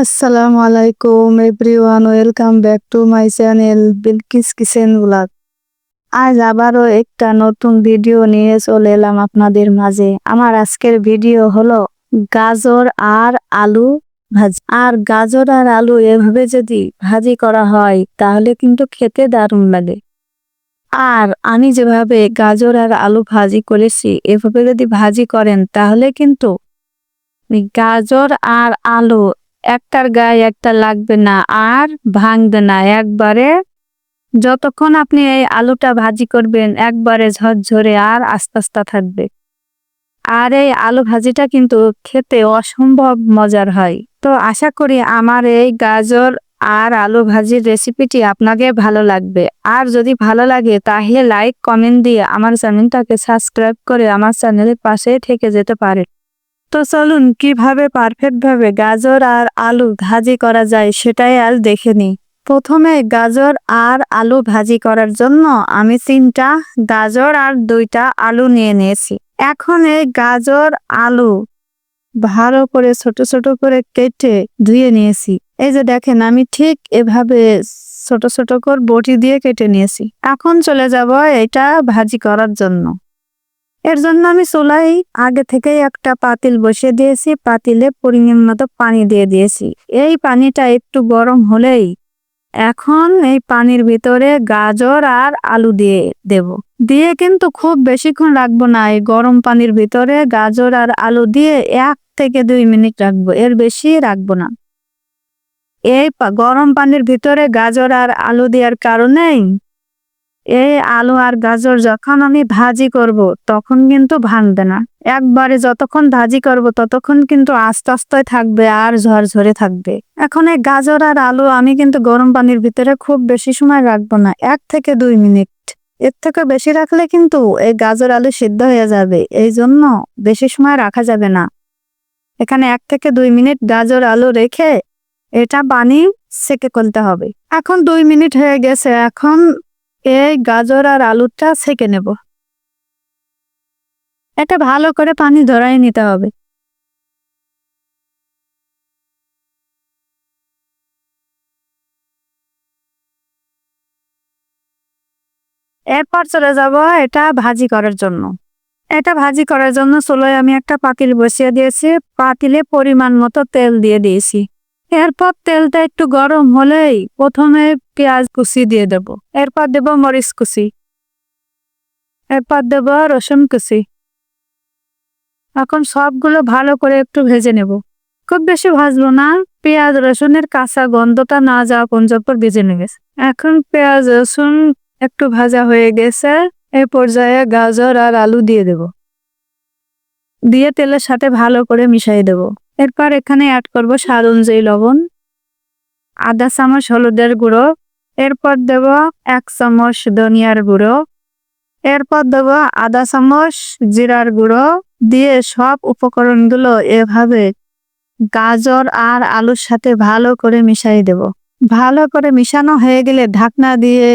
আসসালামু আলাইকুম everyone welcome back to my channel Bilkis kitchen blog আজ আবারও একটা নতুন ভিডিও নিয়ে চলে এলাম আপনাদের মাঝে। আমার আজকের ভিডিও হলো গাজর আর আলু ভাজি। আর গাজর আর আলু এভাবে যদি ভাজি করা হয়, তাহলে কিন্তু খেতে দারুণ লাগে। আর আমি যেভাবে গাজর আর আলু ভাজি করেছি, এভাবে যদি ভাজি করেন, তাহলে কিন্তু গাজর আর আলু একটার গায়ে একটা লাগবে না, আর ভাঙবে না। একবারে যতক্ষণ আপনি এই আলুটা ভাজি করবেন, একবারে ঝরঝরে আর আস্তে আস্তে থাকবে। আর এই আলু ভাজিটা কিন্তু খেতে অসম্ভব মজার হয়। তো আশা করি আমার এই গাজর আর আলু ভাজির রেসিপিটি আপনাকে ভালো লাগবে। আর যদি ভালো লাগে, তাহলে লাইক, কমেন্ট দিয়ে আমার চ্যানেলটাকে সাবস্ক্রাইব করে আমার চ্যানেলের পাশে থেকে যেতে পারে তো চলুন, কীভাবে পারফেক্ট ভাবে গাজর আর আলু ভাজি করা যায় সেটাই আর দেখে নিই। প্রথমে গাজর আর আলু ভাজি করার জন্য আমি তিনটা গাজর আর দুইটা আলু নিয়ে নিয়েছি। এখন এই গাজর, আলু ভালো করে ছোট ছোট করে কেটে ধুয়ে নিয়েছি। এই যে দেখেন, আমি ঠিক এভাবে ছোট ছোট করে বটি দিয়ে কেটে নিয়েছি। এখন চলে যাব এটা ভাজি করার জন্য। এর জন্য আমি চুলাই আগে থেকেই একটা পাতিল বসিয়ে দিয়েছি, পাতিলে পরিমাণ মতো পানি দিয়ে দিয়েছি। এই পানিটা একটু গরম হলেই এখন এই পানির ভিতরে গাজর আর আলু দিয়ে দেব। দিয়ে কিন্তু খুব বেশিক্ষণ রাখব না, এই গরম পানির ভিতরে গাজর আর আলু দিয়ে এক থেকে দুই মিনিট রাখব, এর বেশি রাখব না। এই গরম পানির ভিতরে গাজর আর আলু দেওয়ার কারণেই এই আলু আর গাজর যখন আমি ভাজি করব, তখন কিন্তু ভাঙবে না। একবারে যতক্ষণ ভাজি করব, ততক্ষণ কিন্তু আস্তে আস্তে থাকবে আর ঝরঝরে থাকবে। এখন এই গাজর আর আলু আমি কিন্তু গরম পানির ভিতরে খুব বেশি সময় রাখব না, এক থেকে দুই মিনিট। এর থেকে বেশি রাখলে কিন্তু এই গাজর আলু সিদ্ধ হয়ে যাবে, এই জন্য বেশি সময় রাখা যাবে না। এখানে এক থেকে দুই মিনিট গাজর আলু রেখে এটা পানি সেকে করতে হবে। এখন দুই মিনিট হয়ে গেছে, এখন এই গাজর আর আলুটা ছেঁকে নেব। এটা ভালো করে পানি ধরাই নিতে হবে। এরপর চলে যাব এটা ভাজি করার জন্য। এটা ভাজি করার জন্য চুলোয় আমি একটা পাতিল বসিয়ে দিয়েছি। পাতিলে পরিমাণ মতো তেল দিয়ে দিয়েছি। এরপর তেলটা একটু গরম হলেই প্রথমে পেঁয়াজ কুচি দিয়ে দেব। এরপর দেব মরিচ কুচি। এরপর দেব রসুন কুচি। এখন সবগুলো ভালো করে একটু ভেজে নেব। খুব বেশি ভাজবো না, পেঁয়াজ, রসুনের কাঁচা গন্ধটা না যাওয়া পর্যন্ত ভেজে নেবে। এখন পেঁয়াজ, রসুন একটু ভাজা হয়ে গেছে, এ পর্যায়ে গাজর আর আলু দিয়ে দেব। দিয়ে তেলের সাথে ভালো করে মিশাই দেব। এরপর এখানে অ্যাড করব স্বাদ অনুযায়ী লবণ, আধা চামচ হলুদের গুঁড়ো, এরপর দেব এক চামচ ধনিয়ার গুঁড়ো, এরপর দেব আধা চামচ জিরার গুঁড়ো, দিয়ে সব উপকরণগুলো এভাবে গাজর আর আলুর সাথে ভালো করে মিশাই দেব। ভালো করে মিশানো হয়ে গেলে ঢাকনা দিয়ে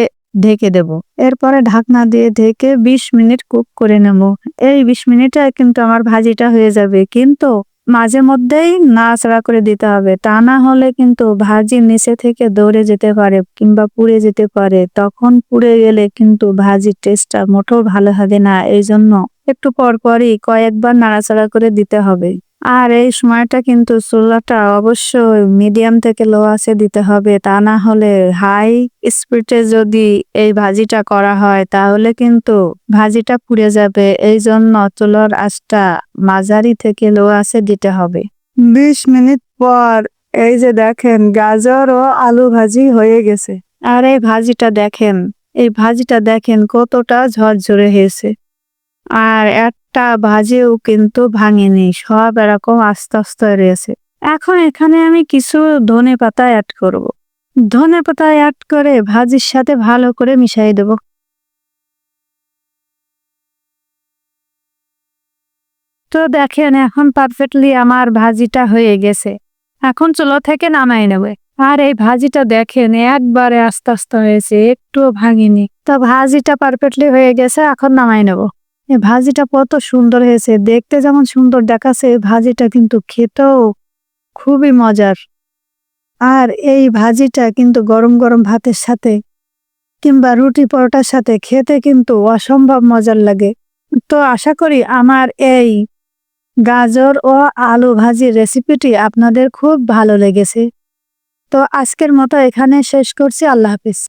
ঢেকে দেব। এরপরে ঢাকনা দিয়ে ঢেকে ২০ মিনিট কুক করে নেব। এই ২০ মিনিটে কিন্তু আমার ভাজিটা হয়ে যাবে। কিন্তু মাঝে মধ্যেই নাড়াচাড়া করে দিতে হবে। তা না হলে কিন্তু ভাজি নিচে থেকে দৌড়ে যেতে পারে কিংবা পুড়ে যেতে পারে। তখন পুড়ে গেলে কিন্তু ভাজির টেস্টটা মোটেও ভালো হবে না। এই জন্য একটু পরপরই কয়েকবার নাড়াচাড়া করে দিতে হবে। আর এই সময়টা কিন্তু চুলাটা অবশ্যই মিডিয়াম থেকে লো আছে দিতে হবে। তা না হলে হাই স্পিডে যদি এই ভাজিটা করা হয়, তাহলে কিন্তু ভাজিটা পুড়ে যাবে। এই জন্য চুলার আঁচটা মাঝারি থেকে লো আছে দিতে হবে। বিশ মিনিট পর এই যে দেখেন গাজর ও আলু ভাজি হয়ে গেছে। আর এই ভাজিটা দেখেন, এই ভাজিটা দেখেন কতটা ঝরঝরে হয়েছে। আর একটা ভাজেও কিন্তু ভাঙেনি, সব এরকম আস্তে আস্তে রয়েছে। এখন এখানে আমি কিছু ধনে পাতা অ্যাড করব। ধনে পাতা অ্যাড করে ভাজির সাথে ভালো করে মিশাই দেব। তো দেখেন, এখন পারফেক্টলি আমার ভাজিটা হয়ে গেছে। এখন চলো থেকে নামাই নেবে। আর এই ভাজিটা দেখেন, একবারে আস্তে আস্তে হয়েছে, একটুও ভাঙিনি। তো ভাজিটা পারফেক্টলি হয়ে গেছে, এখন নামাই নেব। ভাজিটা কত সুন্দর হয়েছে। দেখতে যেমন সুন্দর দেখাচ্ছে ভাজিটা কিন্তু খেতেও খুবই মজার। আর এই ভাজিটা কিন্তু গরম গরম ভাতের সাথে কিংবা রুটি পরোটার সাথে খেতে কিন্তু অসম্ভব মজার লাগে। তো আশা করি আমার এই গাজর ও আলু ভাজির রেসিপিটি আপনাদের খুব ভালো লেগেছে। তো আজকের মতো এখানে শেষ করছি। আল্লাহ হাফিজ।